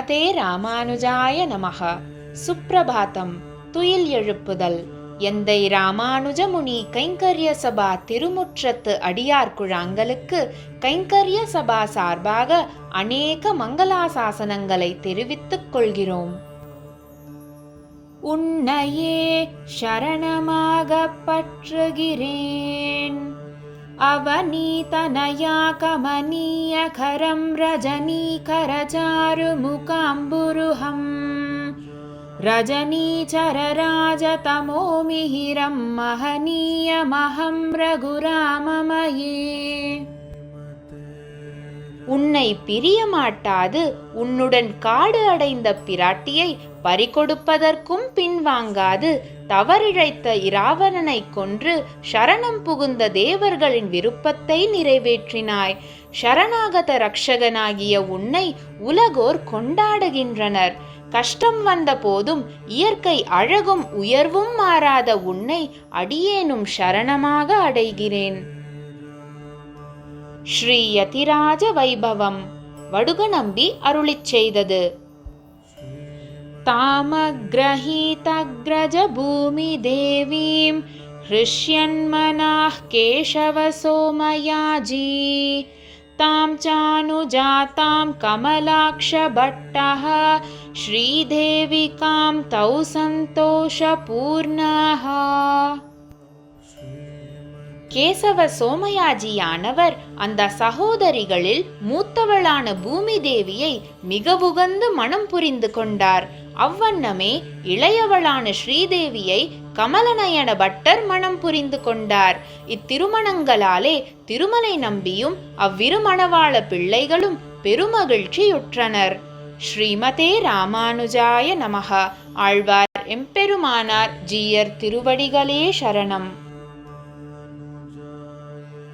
ஸ்ரீமதே ராமானுஜாய நமக. சுப்பிரபாதம் துயில் எழுப்புதல். எந்தை ராமானுஜமுனி கைங்கரிய சபா திருமுற்றத்து அடியார் குழாங்களுக்கு கைங்கரிய சபா சார்பாக அநேக மங்களாசாசனங்களை தெரிவித்துக் கொள்கிறோம். உன்னையே சரணமாக பற்றுகிறேன். अवनीतनया कमनीयखरं रजनीकरचारुमुकाम्बुरुहं रजनीचरराजतमोमिहिरं महनीयमहं रघुराममये। உன்னை பிரிய மாட்டாது உன்னுடன் காடு அடைந்த பிராட்டியை பறிகொடுப்பதற்கும் பின்வாங்காது. தவறிழைத்த இராவணனை கொன்று சரணம் புகுந்த தேவர்களின் விருப்பத்தை நிறைவேற்றினாய். சரணாகத ரக்ஷகனாகிய உன்னை உலகோர் கொண்டாடுகின்றனர். கஷ்டம் வந்த போதும் இயற்கை அழகும் உயர்வும் மாறாத உன்னை அடியேனும் சரணமாக அடைகிறேன். ஸ்ரீ யதிராஜ வைபவம் வடுகநம்பி அருளிச் செய்தது तामग्रहीतग्रज भूमिदेवीं हृष्यन्मनाः केशवसोमयाजी तां चानुजातां कमलाक्षभट्टः श्रीदेविकां तौ सन्तोषपूर्णः கேசவ சோமயாஜியானவர் அந்த சகோதரிகளில் மூத்தவளான பூமி தேவியை மிக உகந்து மனம் புரிந்து கொண்டார். அவ்வண்ணமே இளையவளான ஸ்ரீதேவியை கமலநயன பட்டர் மனம் புரிந்து கொண்டார். இத்திருமணங்களாலே திருமலை நம்பியும் அவ்விருமணவாள பிள்ளைகளும் பெருமகிழ்ச்சியுற்றனர். ஸ்ரீமதே ராமானுஜாய நமக. ஆழ்வார் எம்பெருமானார் ஜீயர் திருவடிகளே சரணம்.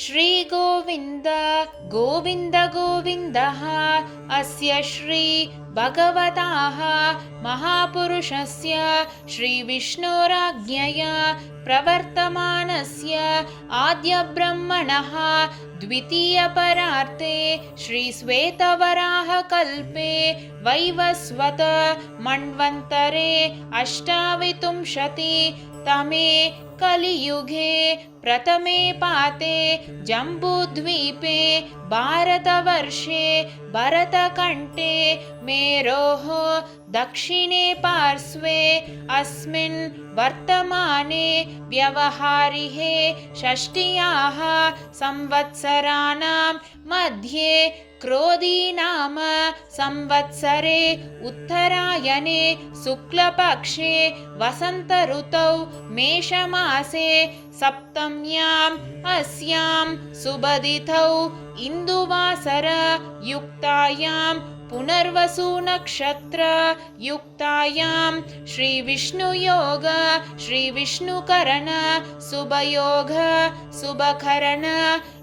श्रीगोविन्द गोविन्द गोविन्दः अस्य श्री भगवताः महापुरुषस्य श्रीविष्णोराज्ञया प्रवर्तमानस्य आद्यब्रह्मणः द्वितीयपरार्ते श्रीश्वेतवराहकल्पे वैवस्वत मन्वन्तरे अष्टाविंशति तमे कलियुगे प्रथमे पाते जम्बूद्वीपे भारतवर्षे भरतकण्ठे मेरोः दक्षिणे पार्श्वे अस्मिन् वर्तमाने व्यवहारिहे षष्ट्याः संवत्सराणां मध्ये क्रोधी नाम संवत्सरे उत्तरायणे शुक्लपक्षे वसन्तऋतौ मासे सप्तम्याम् अस्यां सुबदिथौ इन्दुवासर युक्तायां पुनर्वसुनक्षत्र युक्तायां श्रीविष्णुयोग श्रीविष्णुकरण सुभयोग सुभकरण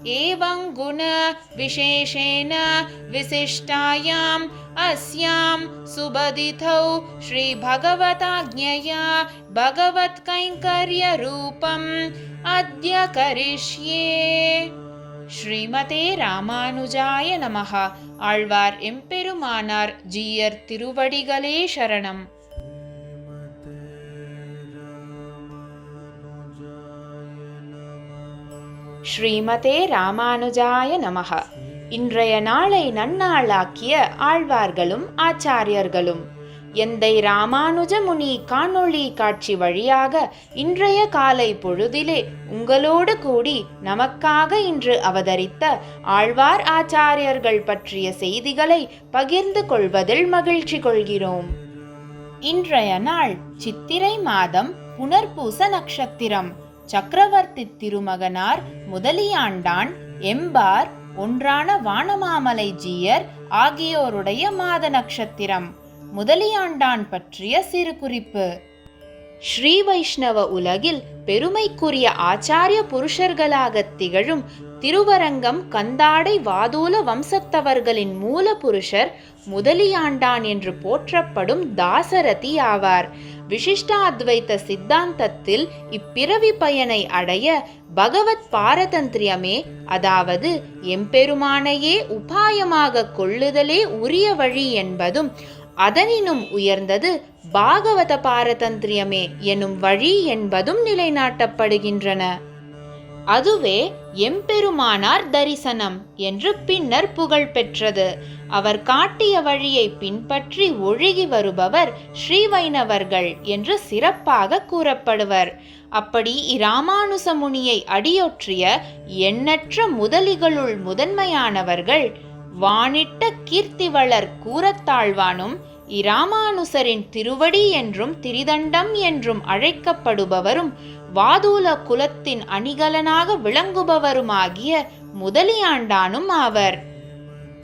शुभकरणुण विशेषेण विशिष्टायां अस्यां सुबदितौ श्रीभगवताज्ञया भगवत्कैङ्कर्यरूपम् अद्य करिष्ये ஸ்ரீமதே ராமானுஜாய நமக ஆழ்வார் எம்பெருமானார் ஜீயர் திருவடிகளே சரணம் ஸ்ரீமதே ராமானுஜாய நமக இன்றைய நாளை நன்னாளாக்கிய ஆழ்வார்களும் ஆச்சாரியர்களும். எந்தை ராமானுஜ முனி காணொளி காட்சி வழியாக இன்றைய காலை பொழுதிலே உங்களோடு கூடி நமக்காக இன்று அவதரித்த ஆழ்வார் ஆச்சாரியர்கள் பற்றிய செய்திகளை பகிர்ந்து கொள்வதில் மகிழ்ச்சி கொள்கிறோம். இன்றைய நாள் சித்திரை மாதம் புனர்பூச நட்சத்திரம். சக்கரவர்த்தி திருமகனார் முதலியாண்டான் எம்பார் ஒன்றான வானமாமலை ஜீயர் ஆகியோருடைய மாத நட்சத்திரம். முதலியாண்டான் பற்றிய சிறு குறிப்பு. ஸ்ரீ வைஷ்ணவ உலகில் பெருமைக்குரிய ஆச்சாரிய புருஷர்களாக திகழும் திருவரங்கம் கந்தாடை வாதூல வம்சத்தவர்களின் மூல புருஷர் முதலியாண்டான் என்று போற்றப்படும் தாசரதி ஆவார். விசிஷ்டாத்வைத்த சித்தாந்தத்தில் இப்பிறவி பயனை அடைய பகவத் பாரதந்திரியமே அதாவது எம்பெருமானையே உபாயமாக கொள்ளுதலே உரிய வழி என்பதும் அதனினும் உயர்ந்தது பாகவத பாரதந்திரியமே எனும் வழி என்பதும் நிலைநாட்டப்படுகின்றன. அதுவே எம்பெருமானார் தரிசனம் என்று பின்னர் புகழ் பெற்றது. அவர் காட்டிய வழியை பின்பற்றி ஒழுகி வருபவர் ஸ்ரீ வைணவர்கள் என்று சிறப்பாக கூறப்படுவர். அப்படி இராமானுச முனியை அடியொற்றிய எண்ணற்ற முதலிகளுள் முதன்மையானவர்கள் வானிட்ட கீர்த்திவளர் கூறத்தாழ்வானும் இராமானுசரின் திருவடி என்றும் திரிதண்டம் என்றும் அழைக்கப்படுபவரும் வாதூல குலத்தின் அணிகலனாக விளங்குபவருமாகிய முதலியாண்டானும் ஆவர்.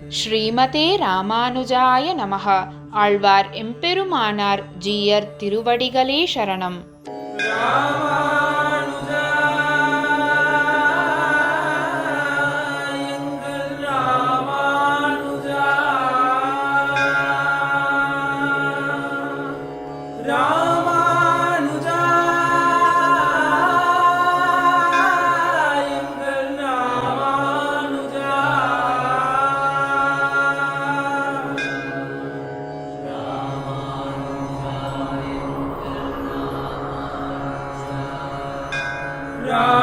ஸ்ரீமதே ராமானுஜாய நமக ஆழ்வார் எம்பெருமானார் ஜீயர் திருவடிகளே சரணம். ராமானுஜா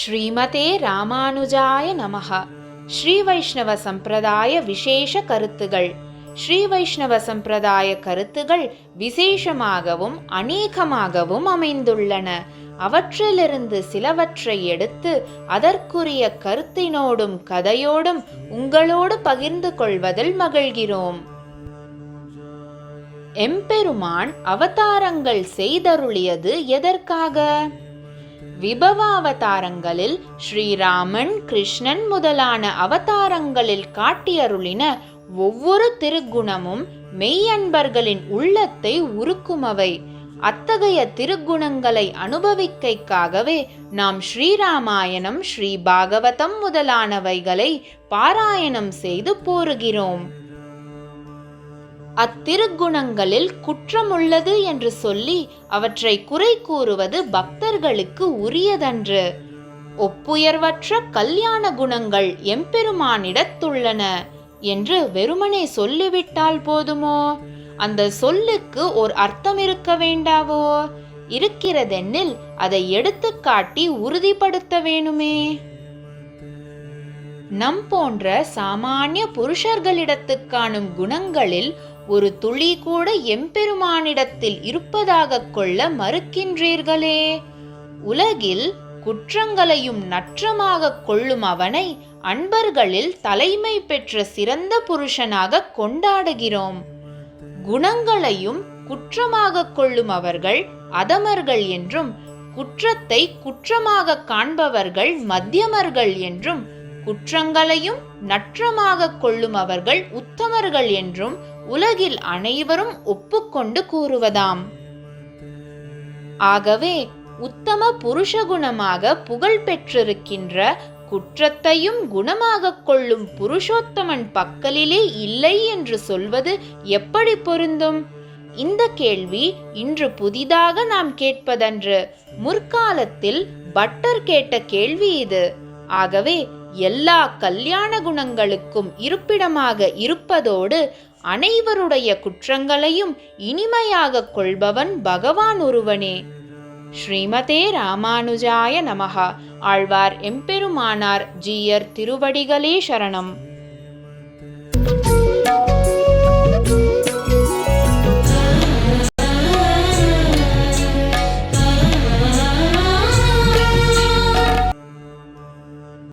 ஸ்ரீமதே ராமானுஜாய நமக ஸ்ரீ வைஷ்ணவ சம்பிரதாய விசேஷ கருத்துகள். ஸ்ரீ வைஷ்ணவ சம்பிரதாய கருத்துகள் விசேஷமாகவும் அநேகமாகவும் அமைந்துள்ளன. அவற்றிலிருந்து சிலவற்றை எடுத்து அதற்குரிய கருத்தினோடும் கதையோடும் உங்களோடு பகிர்ந்து கொள்வதில் மகிழ்கிறோம். எம்பெருமான் அவதாரங்கள் செய்தருளியது எதற்காக? விபவ அவதாரங்களில் ஸ்ரீராமன் கிருஷ்ணன் முதலான அவதாரங்களில் காட்டியருளின ஒவ்வொரு திருக்குணமும் மெய்யன்பர்களின் உள்ளத்தை உருக்குமவை. அத்தகைய திருக்குணங்களை அனுபவிக்கைக்காகவே நாம் ஸ்ரீராமாயணம் ஸ்ரீ பாகவதம் முதலானவைகளை பாராயணம் செய்து போருகிறோம் அத்திருக்குணங்களில் குற்றமுள்ளது என்று சொல்லி அவற்றை குறை கூறுவது பக்தர்களுக்கு உரியதன்று. ஒப்புயர்வற்ற கல்யாண குணங்கள் எம்பெருமானிடத்துள்ளன என்று வெறுமனே சொல்லிவிட்டால் போதுமோ? அந்த சொல்லுக்கு ஓர் அர்த்தம் இருக்க வேண்டாவோ? இருக்கிறதென்னில் அதை எடுத்துக்காட்டி உறுதிப்படுத்த வேணுமே? நம் போன்ற சாமானிய புருஷர்களிடத்து காணும் குணங்களில் ஒரு துளி கூட எம்பெருமானிடத்தில் இருப்பதாக கொள்ள மறுக்கின்றீர்களே. உலகில் குற்றங்களையும் நற்றமாக கொள்ளும் அவனை அன்பர்களில் தலைமை பெற்ற சிறந்த புருஷனாக கொண்டாடுகிறோம். குணங்களையும் குற்றமாக கொள்ளும் அவர்கள் அதமர்கள் என்றும் குற்றத்தை குற்றமாக காண்பவர்கள் மத்தியமர்கள் என்றும் குற்றங்களையும் நற்றமாக கொள்ளும் அவர்கள் உத்தமர்கள் என்றும் உலகில் அனைவரும் ஒப்புக்கொண்டு கூறுவதாம். ஆகவே உத்தம புருஷகுணமாக புகழ் பெற்றிருக்கின்ற குற்றத்தையும் குணமாகக் கொள்ளும் புருஷோத்தமன் பக்கலிலே இல்லை என்று சொல்வது எப்படி பொருந்தும்? இந்த கேள்வி இன்று புதிதாக நாம் கேட்பதன்று. முற்காலத்தில் பட்டர் கேட்ட கேள்வி இது. ஆகவே எல்லா கல்யாண குணங்களுக்கும் இருப்பிடமாக இருப்பதோடு அனைவருடைய குற்றங்களையும் இனிமையாக கொள்பவன் பகவான் ஒருவனே. ஸ்ரீமதே ராமானுஜாய நமகா ஆழ்வார் எம்பெருமானார் ஜீயர் திருவடிகளே சரணம்.